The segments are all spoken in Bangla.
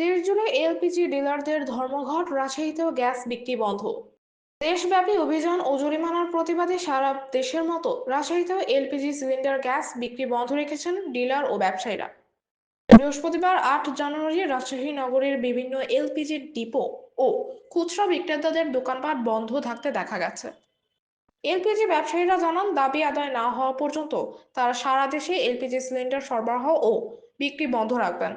দেশজুড়ে এলপিজি ডিলারদের ধর্মঘট রাজশাহীতেও গ্যাস বিক্রি বন্ধ। দেশব্যাপী অভিযান ও জরিমানার প্রতিবাদে সারা দেশের মতো রাজশাহীতেও এলপিজি সিলিন্ডার গ্যাস বিক্রি বন্ধ রেখেছেন ডিলার ও ব্যবসায়ীরা। বৃহস্পতিবার আট জানুয়ারি রাজশাহী নগরের বিভিন্ন এলপিজি ডিপো ও খুচরা বিক্রেতাদের দোকানপাট বন্ধ থাকতে দেখা গেছে। এলপিজি ব্যবসায়ীরা জানান, দাবি আদায় না হওয়া পর্যন্ত তারা সারা দেশে এলপিজি সিলিন্ডার সরবরাহ ও বিক্রি বন্ধ রাখবেন।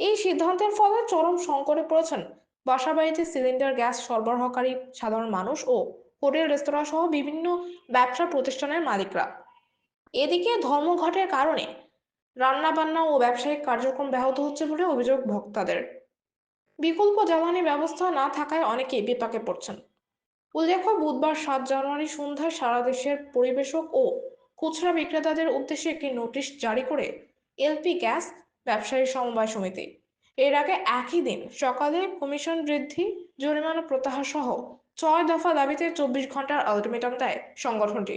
এই সিদ্ধান্তের ফলে চরম সংকটে পড়েছেন। বাসাবাড়িতে সিলিন্ডার, গ্যাস সরবরাহকারী সাধারণ মানুষ ও হোটেল, রেস্তোরাঁ সহ বিভিন্ন ব্যবসা প্রতিষ্ঠানের মালিকরা। এদিকে ধর্মঘটের কারণে রান্নাবান্না ও ব্যবসায়িক কার্যক্রম ব্যাহত হচ্ছে বলে অভিযোগ ভোক্তাদের। বিকল্প জ্বালানি ব্যবস্থা না থাকায় অনেকে বিপাকে পড়ছেন। উল্লেখ্য, বুধবার সাত জানুয়ারি সন্ধ্যায় সারা দেশের পরিবেশক ও খুচরা বিক্রেতাদের উদ্দেশ্যে একটি নোটিশ জারি করে এলপি গ্যাস ব্যবসায়ী সমবায় সমিতি। এর আগে একই দিন সকালে কমিশন বৃদ্ধি, জরিমানা প্রত্যাহার সহ ছয় দফা দাবিতে চব্বিশ ঘণ্টার আলটিমেটাম দেয় সংগঠনটি।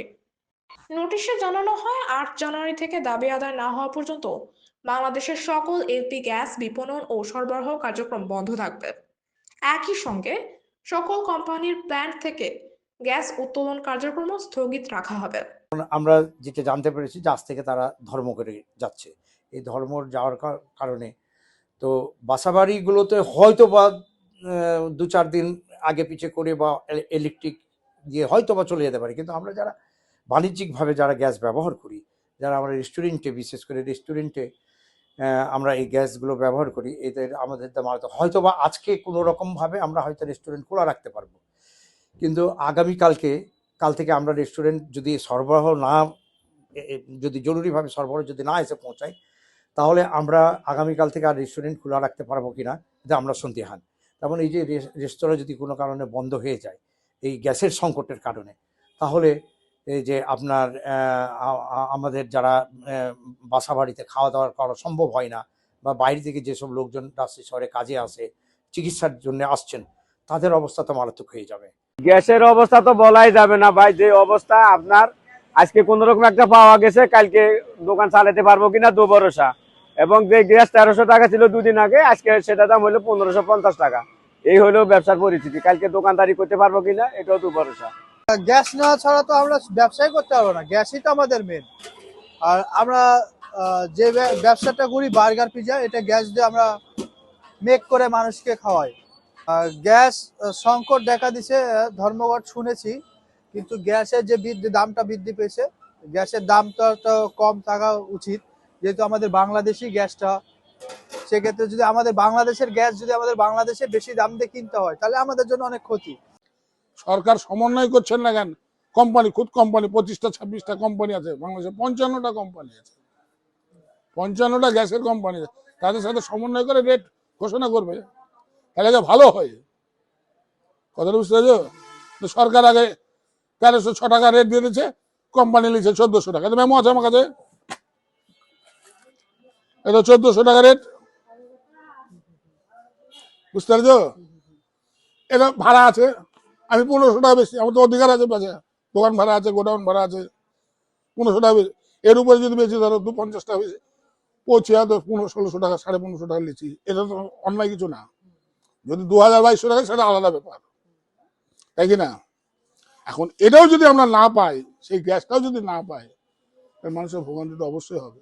নোটিশে জানানো হয়, আট জানুয়ারি থেকে দাবি আদায় না হওয়া পর্যন্ত বাংলাদেশের সকল এলপি গ্যাস বিপণন ও সরবরাহ কার্যক্রম বন্ধ থাকবে। একই সঙ্গে সকল কোম্পানির প্ল্যান্ট থেকে গ্যাস উত্তোলন কার্যক্রম স্থগিত রাখা হবে। আমরা যেটা জানতে পেরেছি যে আজ থেকে তারা ধর্ম করে যাচ্ছে। এই ধর্ম যাওয়ার কারণে তো বাসাবাড়িগুলোতে হয়তো বা দু চার দিন আগে পিছে করে বা ইলেকট্রিক দিয়ে হয়তো বা চলে যেতে পারে। কিন্তু আমরা যারা বাণিজ্যিকভাবে যারা গ্যাস ব্যবহার করি, যারা আমরা রেস্টুরেন্টে বিশেষ করে রেস্টুরেন্টে আমরা এই গ্যাসগুলো ব্যবহার করি, এদের আমাদের হয়তো বা আজকে কোনো রকমভাবে আমরা হয়তো রেস্টুরেন্ট খোলা রাখতে পারব। কিন্তু আগামীকালকে, কাল থেকে আমরা রেস্টুরেন্ট যদি সরবরাহ না যদি জরুরিভাবে সরবরাহ যদি না এসে পৌঁছায়, তাহলে আমরা আগামীকাল থেকে আর রেস্টুরেন্ট খোলা রাখতে পারব কি না এটা আমরা সন্দেহান। তেমন এই যে রেস্তোরাঁ যদি কোনো কারণে বন্ধ হয়ে যায়, এই গ্যাসের সংকটের কারণে, তাহলে এই যে আপনার আমাদের যারা বাসা বাড়িতে খাওয়া দাওয়া করা সম্ভব হয় না, বা বাইরে থেকে যেসব লোকজন রাজশাহী শহরে কাজে আসে, চিকিৎসার জন্য আসছেন, তাদের অবস্থা তো মারাত্মক হয়ে যাবে। গ্যাসের অবস্থা তো বলাই যাবে না ভাই, যে অবস্থা আপনার, আজকে কোন রকম একটা পাওয়া গেছে, কালকে দোকান চালাতে পারব কিনা দু ভরসা। এবং যে গ্যাস তেরোশো টাকা ছিল দুদিন আগে, আজকে সেটা দাম হলো পনেরোশো পঞ্চাশ টাকা। এই হলো ব্যবসার পরিস্থিতি। কালকে দোকানদারি করতে পারব কিনা, এটাও দু ভরসা। গ্যাস নেওয়া ছাড়া তো আমরা ব্যবসাই করতে পারব না, গ্যাসই তো আমাদের মেন আর আমরা যে ব্যবসাটা করি, বার্গার, পিজা, এটা গ্যাস দিয়ে আমরা মেক করে মানুষকে খাওয়াই। গ্যাস সংকট দেখা দিছে ধর্মঘট শুনেছি, কিন্তু গ্যাসের যে বৃদ্ধি, দামটা বৃদ্ধি পেয়েছে, গ্যাসের দামটা তো কম থাকা উচিত, যেহেতু আমাদের বাংলাদেশি গ্যাসটা। সেক্ষেত্রে যদি আমাদের বাংলাদেশের গ্যাস যদি আমাদের বাংলাদেশে বেশি দাম দিয়ে কিনতে হয়, তাহলে আমাদের জন্য অনেক ক্ষতি। সরকার সমন্বয় করছেন না কেন? কোম্পানি, খুদ কোম্পানি, পঁচিশটা, ছাব্বিশটা কোম্পানি আছে, বাংলাদেশে পঞ্চান্নটা কোম্পানি আছে। পঞ্চান্নটা গ্যাসের কোম্পানি আছে। তাদের সাথে সমন্বয় করে রেট ঘোষণা করবে। যে ভালো হয়। কথাটা বুঝতে পেরেছ? সরকার আগে তেরোশো ছ টাকা রেট দিয়ে দিচ্ছে কোম্পানি নিচ্ছে চোদ্দশো টাকা। তো মেমো আছে আমার কাছে? এটা চোদ্দশো টাকা রেট বুঝতে পারছ? এটা ভাড়া আছে। আমি পনেরোশো টাকা বেশি, আমার তো অধিকার আছে পাশে। দোকান ভাড়া আছে, গোডাউন ভাড়া আছে। পনেরোশো টাকা বেশি। এর উপরে যদি বেশি, ধরো দু পঞ্চাশ টাকা বেশি তো পনেরো, ষোলোশো টাকা, সাড়ে পনেরোশো টাকা লিচি এটা তো অন্যায় কিছু না। যদি দু হাজার বাইশশো টাকা, সেটা আলাদা ব্যাপার। তাই কি না? এখন এটাও যদি আমরা না পাই, সেই গ্যাসটাও যদি না পাই, তাহলে মানুষের ভোগান্তি তো অবশ্যই হবে।